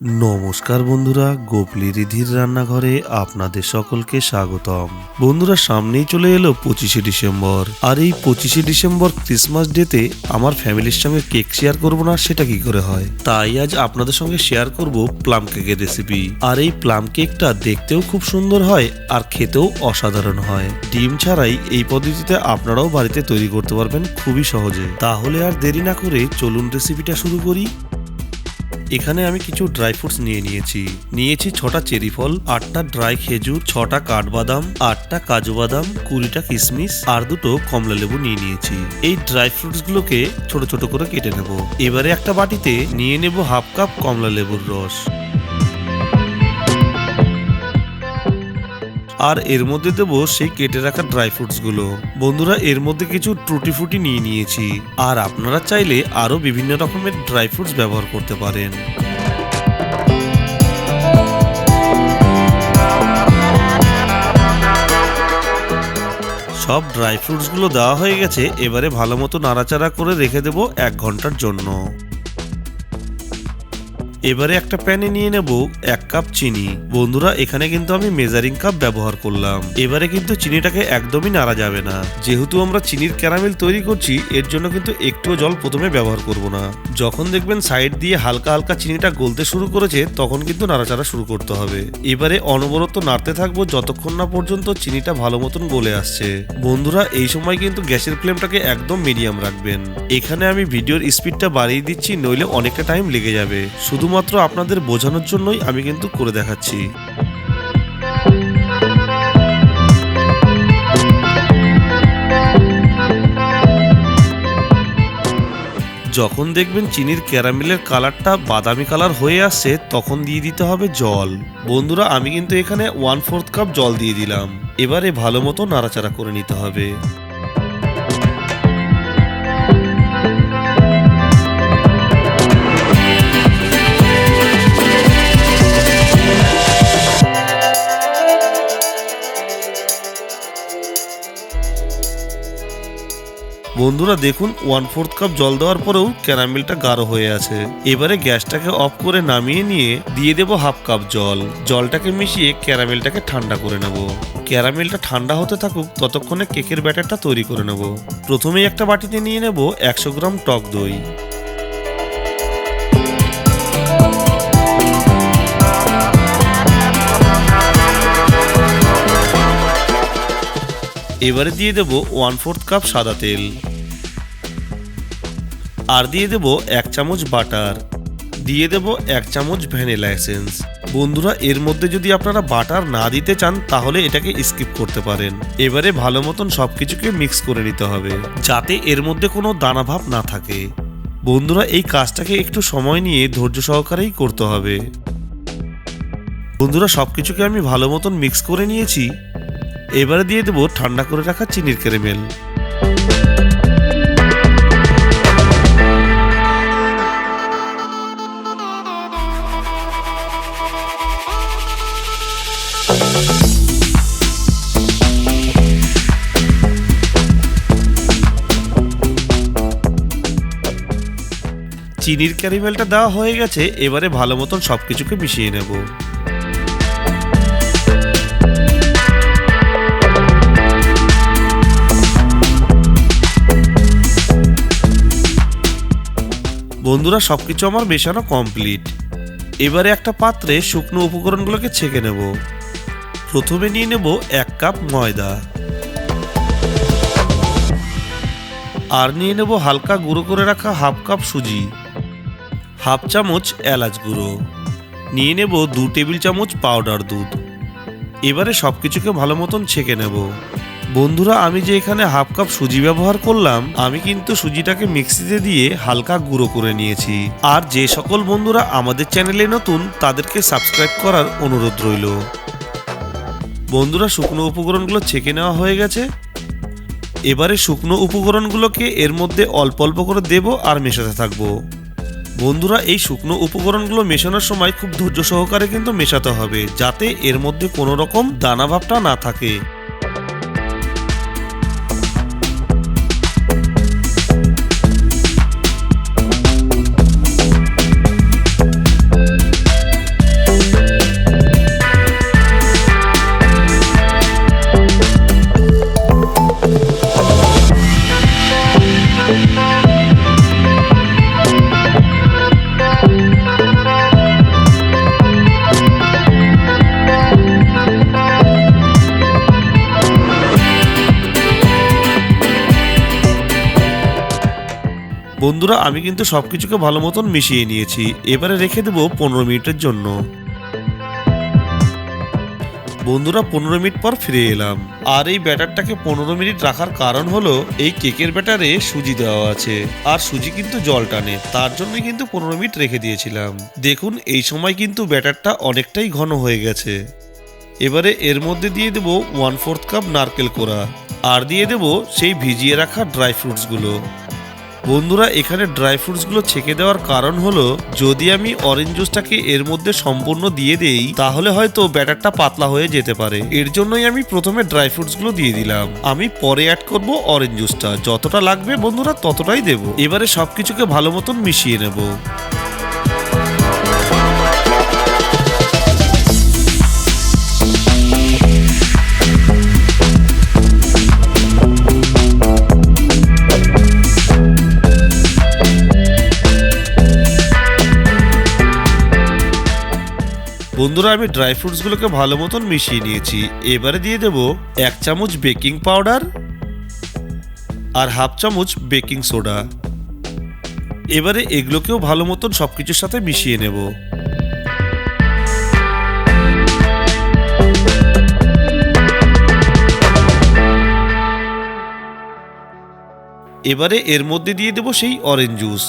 নমস্কার বন্ধুরা, গোপলি রিধির রান্নাঘরে আপনাদের সকলকে স্বাগতম। বন্ধুরা, সামনেই চলে এলো পঁচিশে ডিসেম্বর। আর এই পঁচিশে ডিসেম্বর ক্রিসমাস ডেতে আমার ফ্যামিলির সঙ্গে কেক শেয়ার করব না, সেটা কি করে হয়? তাই আজ আপনাদের সঙ্গে শেয়ার করব প্লাম কেকের রেসিপি আর এই প্লাম কেকটা দেখতেও খুব সুন্দর হয় আর খেতেও অসাধারণ হয়। ডিম ছাড়াই এই পদ্ধতিতে আপনারাও বাড়িতে তৈরি করতে পারবেন খুবই সহজে। তাহলে আর দেরি না করে চলুন রেসিপিটা শুরু করি। এখানে আমি কিছু ড্রাই ফ্রুটস নিয়ে নিয়েছি। নিয়েছি ছটা চেরি ফল, আটটা ড্রাই খেজুর, ছটা কাঠবাদাম, আটটা কাজু বাদাম, কুড়িটা কিশমিশ আর দুটো কমলা লেবু নিয়ে নিয়েছি। এই ড্রাই ফ্রুটস গুলোকে ছোট ছোট করে কেটে নেব। এবারে একটা বাটিতে নিয়ে নেব হাফ কাপ কমলা লেবুর রস। আর এর মধ্যে দেবো সেই কেটে রাখা ড্রাই ফ্রুটসগুলো। বন্ধুরা, এর মধ্যে কিছু টুটি ফুটি নিয়ে নিয়েছি। আর আপনারা চাইলে আরও বিভিন্ন রকমের ড্রাই ফ্রুটস ব্যবহার করতে পারেন। সব ড্রাই ফ্রুটসগুলো দেওয়া হয়ে গেছে, এবারে ভালো মতো নাড়াচাড়া করে রেখে দেবো এক ঘণ্টার জন্য। এবারে একটা প্যানে নিয়ে নেব এক কাপ চিনি। বন্ধুরা, এখানে কিন্তু আমি মেজারিং কাপ ব্যবহার করলাম। এবারে কিন্তু চিনিটাকে একদমই নাড়া যাবে না। যেহেতু আমরা চিনির ক্যারামেল তৈরি করছি, এর জন্য কিন্তু একটুও জল প্রথমে ব্যবহার করব না। যখন দেখবেন সাইড দিয়ে হালকা হালকা চিনিটা গলতে শুরু করেছে, তখন কিন্তু নাড়াচাড়া শুরু করতে হবে। এবারে অনবরত নাড়তে থাকব যতক্ষণ না পর্যন্ত চিনিটা ভালো মতন গলে আসছে। বন্ধুরা, এই সময় কিন্তু গ্যাসের ফ্লেমটাকে একদম মিডিয়াম রাখবেন। এখানে আমি ভিডিওর স্পিডটা বাড়িয়ে দিচ্ছি, নইলে অনেকটা টাইম লেগে যাবে। শুধুমাত্র আপনাদের বোঝানোর জন্যই আমি কিন্তু করে দেখাচ্ছি। যখন দেখবেন চিনির ক্যারামেলের কালারটা বাদামি কালার হয়ে আসছে, তখন দিয়ে দিতে হবে জল। বন্ধুরা, আমি কিন্তু এখানে ওয়ান ফোর্থ কাপ জল দিয়ে দিলাম। এবারে ভালো মতো নাড়াচাড়া করে নিতে হবে। বন্ধুরা দেখুন ওয়ান ফোর্থ কাপ জল দেওয়ার পরেও ক্যারামেলটা গাঢ় হয়ে আছে। এবারে গ্যাসটাকে অফ করে নামিয়ে নিয়ে দিয়ে দেবো হাফ কাপ জল। জলটাকে মিশিয়ে ক্যারামেলটাকে ঠান্ডা করে নেব। ক্যারামেলটা ঠান্ডা হতে থাকুক, ততক্ষণে কেকের ব্যাটারটা তৈরি করে নেব। প্রথমেই একটা বাটিতে নিয়ে নেব একশো গ্রাম টক দই। এবারে দিয়ে দেব ওয়ান ফোর্থ কাপ সাদা তেল। আর দিয়ে দেব এক চামচ বাটার। দিয়ে দেব এক চামচ ভ্যানিলা এসেন্স। বন্ধুরা, এর মধ্যে যদি আপনারা বাটার না দিতে চান, তাহলে এটাকে স্কিপ করতে পারেন। এবারে ভালো মতন সব কিছুকে মিক্স করে নিতে হবে, যাতে এর মধ্যে কোনো দানা ভাব না থাকে। বন্ধুরা, এই কাজটাকে একটু সময় নিয়ে ধৈর্য সহকারেই করতে হবে। বন্ধুরা সব কিছুকে আমি ভালো মতন মিক্স করে নিয়েছি। এবারে দিয়ে দেবো ঠান্ডা করে রাখা চিনির ক্যারামেল। চিনির ক্যারামেলটা দেওয়া হয়ে গেছে, এবারে ভালো মতন সব কিছুকে মিশিয়ে নেব। বন্ধুরা, সবকিছু আমার মেশানো কমপ্লিট এবারে একটা পাত্রে শুকনো উপকরণগুলোকে ছেঁকে নেব। প্রথমে নিয়ে নেব এক কাপ ময়দা। আর নিয়ে নেব হালকা গুঁড়ো করে রাখা হাফ কাপ সুজি। হাফ চামচ এলাচ গুঁড়ো। নিয়ে নেব দু টেবিল চামচ পাউডার দুধ। এবারে সব কিছুকে ভালো মতন ছেঁকে নেব। বন্ধুরা, আমি যে এখানে হাফ কাপ সুজি ব্যবহার করলাম, আমি কিন্তু সুজিটাকে মিক্সিতে দিয়ে হালকা গুঁড়ো করে নিয়েছি। আর যে সকল বন্ধুরা আমাদের চ্যানেলে নতুন, তাদেরকে সাবস্ক্রাইব করার অনুরোধ রইল। বন্ধুরা, শুকনো উপকরণগুলো ছেঁকে নেওয়া হয়ে গেছে। এবারে শুকনো উপকরণগুলোকে এর মধ্যে অল্প অল্প করে দেব আর মেশাতে থাকব। বন্ধুরা, এই শুকনো উপকরণগুলো মেশানোর সময় খুব ধৈর্য সহকারে কিন্তু মেশাতে হবে, যাতে এর মধ্যে কোনো রকম দানা ভাবটা না থাকে। বন্ধুরা, আমি কিন্তু সব কিছুকে ভালো মতন মিশিয়ে নিয়েছি। এবারে রেখে দেবো পনেরো মিনিটের জন্য। বন্ধুরা পনেরো মিনিট পর ফিরে এলাম। আর এই ব্যাটারটাকে পনেরো মিনিট রাখার কারণ হলো, এই কেকের ব্যাটারে সুজি দেওয়া আছে। আর সুজি কিন্তু জল টানে, তার জন্যই কিন্তু পনেরো মিনিট রেখে দিয়েছিলাম। দেখুন, এই সময় কিন্তু ব্যাটারটা অনেকটাই ঘন হয়ে গেছে। এবারে এর মধ্যে দিয়ে দেবো ওয়ান ফোর্থ কাপ নারকেল কোড়া। আর দিয়ে দেবো সেই ভিজিয়ে রাখা ড্রাই ফ্রুটসগুলো। বন্ধুরা, এখানে ড্রাই ফ্রুটসগুলো ছেঁকে দেওয়ার কারণ হলো, যদি আমি অরেঞ্জ জুসটাকে এর মধ্যে সম্পূর্ণ দিয়ে দেই, তাহলে হয়তো ব্যাটারটা পাতলা হয়ে যেতে পারে। এর জন্যই আমি প্রথমে ড্রাই ফ্রুটসগুলো দিয়ে দিলাম। আমি পরে অ্যাড করব অরেঞ্জ জুসটা যতটা লাগবে বন্ধুরা, ততটাই দেব। এবারে সবকিছুকে ভালো মতন মিশিয়ে নেব। বন্ধুরা, আমি ড্রাই ফ্রুটসগুলোকে ভালো মতন মিশিয়ে নিয়েছি। এবারে দিয়ে দেব এক চামচ বেকিং পাউডার আর হাফ চামচ বেকিং সোডা এবারে এগুলোকেও ভালো মতন সব কিছুর সাথে মিশিয়ে নেব। এবারে এর মধ্যে দিয়ে দেব সেই অরেঞ্জ জুস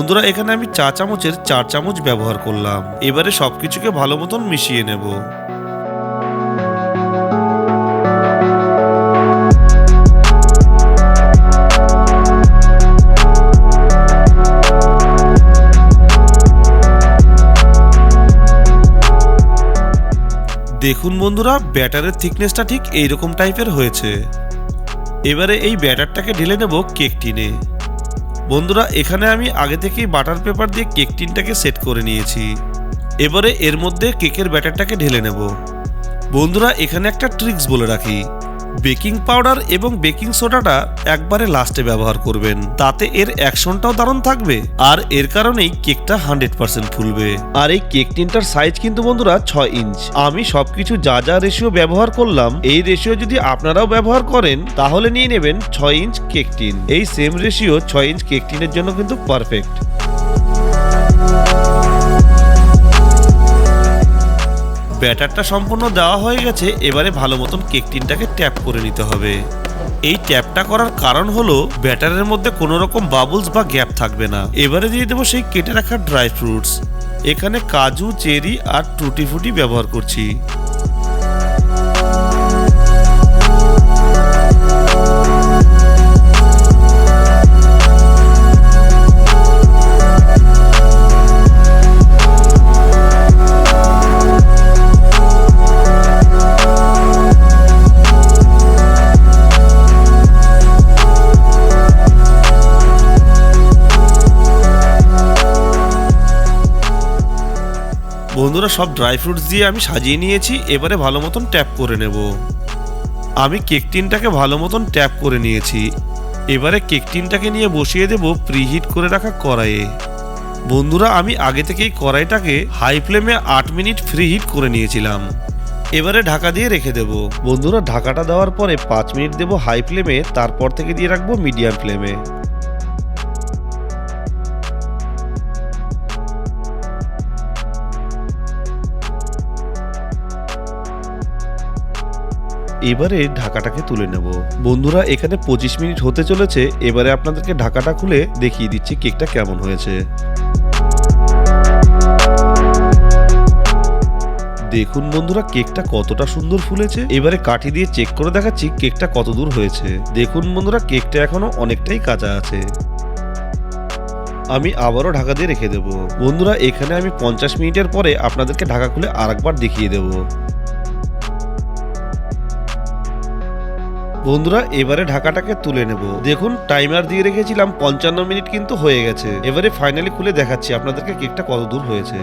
বন্ধুরা, এখানে আমি চা চামচের চার চামচ ব্যবহার করলাম। এবারে সবকিছুকে ভালো মতন মিশিয়ে নেব। দেখুন বন্ধুরা, ব্যাটারের থিকনেসটা ঠিক এইরকম টাইপের হয়েছে। এবারে এই ব্যাটারটাকে ঢেলে নেব কেক টিনে। বন্ধুরা, এখানে আমি আগে থেকেই বাটার পেপার দিয়ে কেক টিনটাকে সেট করে নিয়েছি। এবারে এর মধ্যে কেকের ব্যাটারটাকে ঢেলে নেব। বন্ধুরা, এখানে একটা ট্রিক্স বলে রাখি। বেকিং পাউডার এবং বেকিং সোডাটা একবারে লাস্টে ব্যবহার করবেন। তাতে এর অ্যাকশনটাও দারুণ থাকবে। আর এর কারণেই কেকটা হান্ড্রেড পার্সেন্ট ফুলবে। আর এই কেক টিনটার সাইজ কিন্তু বন্ধুরা ছয় ইঞ্চ। আমি সবকিছু যা যা রেশিও ব্যবহার করলাম, এই রেশিও যদি আপনারাও ব্যবহার করেন, তাহলে নিয়ে নেবেন ছয় ইঞ্চ কেক টিন। এই সেম রেশিও ছয় ইঞ্চ কেক টিনের জন্য কিন্তু পারফেক্ট। ব্যাটারটা সম্পূর্ণ দেওয়া হয়ে গেছে, এবারে ভালো মতন কেক টিনটাকে ট্যাপ করে নিতে হবে। এই ট্যাপটা করার কারণ হলো, ব্যাটারের মধ্যে কোনো রকম বাবলস বা গ্যাপ থাকবে না। এবারে দিয়ে দেবো সেই কেটে রাখা ড্রাই ফ্রুটস। এখানে কাজু, চেরি আর টুটি ফুটি ব্যবহার করছি। বন্ধুরা, সব ড্রাই ফ্রুটস দিয়ে আমি সাজিয়ে নিয়েছি। এবারে ভালো মতন ট্যাপ করে নেব। আমি কেক টিনটাকে ভালো মতন ট্যাপ করে নিয়েছি। এবারে কেক টিনটাকে নিয়ে বসিয়ে দেব প্রিহিট করে রাখা কড়াইয়ে। বন্ধুরা, আমি আগে থেকেই কড়াইটাকে হাই ফ্লেমে আট মিনিট ফ্রি হিট করে নিয়েছিলাম। এবারে ঢাকা দিয়ে রেখে দেব। বন্ধুরা, ঢাকাটা দেওয়ার পরে পাঁচ মিনিট দেবো হাই ফ্লেমে তারপর থেকে দিয়ে রাখব মিডিয়াম ফ্লেমে এবারে ঢাকাটাকে তুলে নেব। বন্ধুরা, এখানে পঁচিশ মিনিট হতে চলেছে। এবারে আপনাদেরকে ঢাকাটা খুলে দেখিয়ে দিচ্ছি কেকটা কেমন হয়েছে। দেখুন বন্ধুরা, কেকটা কতটা সুন্দর ফুলেছে। এবারে কাঠি দিয়ে চেক করে দেখাচ্ছি কেকটা কত দূর হয়েছে। দেখুন বন্ধুরা, কেকটা এখনও অনেকটাই কাঁচা আছে। আমি আবারও ঢাকা দিয়ে রেখে দেবো। বন্ধুরা, এখানে আমি পঞ্চাশ মিনিটের পরে আপনাদেরকে ঢাকা খুলে আরেকবার দেখিয়ে দেবো। বন্ধুরা, এবারে ঢাকাটাকে তুলে নেব। দেখুন টাইমার দিয়ে রেখেছিলাম, পঞ্চান্ন মিনিট কিন্তু হয়ে গেছে। এবারে ফাইনালি খুলে দেখাচ্ছি আপনাদেরকে কেকটা কত দূর হয়েছে।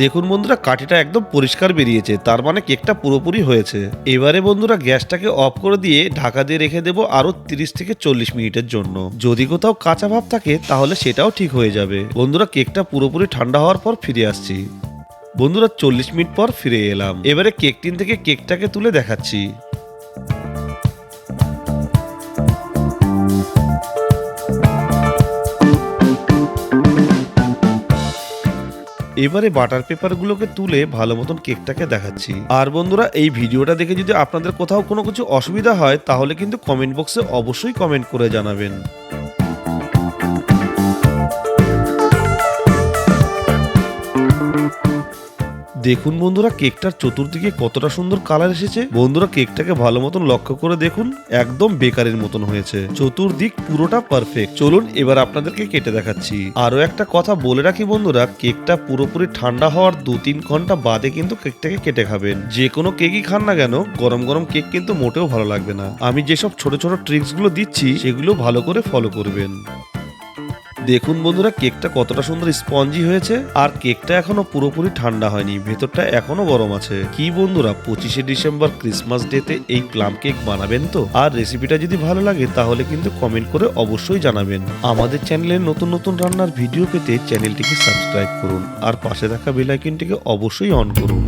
দেখুন বন্ধুরা, কাঠিটা একদম পরিষ্কার বেরিয়েছে, তার মানে কেকটা পুরোপুরি হয়েছে। এবারে বন্ধুরা, গ্যাসটাকে অফ করে দিয়ে ঢাকা দিয়ে রেখে দেবো আরও তিরিশ থেকে চল্লিশ মিনিটের জন্য। যদি কোথাও কাঁচা ভাব থাকে, তাহলে সেটাও ঠিক হয়ে যাবে। বন্ধুরা, কেকটা পুরোপুরি ঠান্ডা হওয়ার পর ফিরে আসছি। বন্ধুরা চল্লিশ মিনিট পর ফিরে এলাম। এবারে কেক টিন থেকে কেকটাকে তুলে দেখাচ্ছি। এবারে বাটার পেপারগুলোকে তুলে ভালো মতন কেকটাকে দেখাচ্ছি। আর বন্ধুরা, এই ভিডিওটা দেখে যদি আপনাদের কোথাও কোনো কিছু অসুবিধা হয়, তাহলে কিন্তু কমেন্ট বক্সে অবশ্যই কমেন্ট করে জানাবেন। দেখুন বন্ধুরা, কেকটার চতুর্দিকে কতটা সুন্দর কালার এসেছে। বন্ধুরা, কেকটাকে ভালো মতন লক্ষ্য করে দেখুন, একদম বেকারের মতন হয়েছে। চতুর্দিক পুরোটা পারফেক্ট চলুন, এবার আপনাদেরকে কেটে দেখাচ্ছি। আরও একটা কথা বলে রাখি বন্ধুরা, কেকটা পুরোপুরি ঠান্ডা হওয়ার দু তিন ঘণ্টা বাদে কিন্তু কেকটাকে কেটে খাবেন। যে কোনো কেকই খান না কেন, গরম গরম কেক কিন্তু মোটেও ভালো লাগবে না। আমি যেসব ছোট ছোট ট্রিক্সগুলো দিচ্ছি, সেগুলো ভালো করে ফলো করবেন। দেখুন বন্ধুরা, কেকটা কতটা সুন্দর স্পঞ্জি হয়েছে, আর কেকটা এখনও পুরোপুরি ঠান্ডা হয়নি, ভেতরটা এখনও গরম আছে। কি বন্ধুরা, পঁচিশে ডিসেম্বর ক্রিসমাস ডেতে এই প্লাম কেক বানাবেন তো? আর রেসিপিটা যদি ভালো লাগে, তাহলে কিন্তু কমেন্ট করে অবশ্যই জানাবেন। আমাদের চ্যানেলে নতুন নতুন রান্নার ভিডিও পেতে চ্যানেলটিকে সাবস্ক্রাইব করুন, আর পাশে থাকা বেল আইকনটিকে অবশ্যই অন করুন।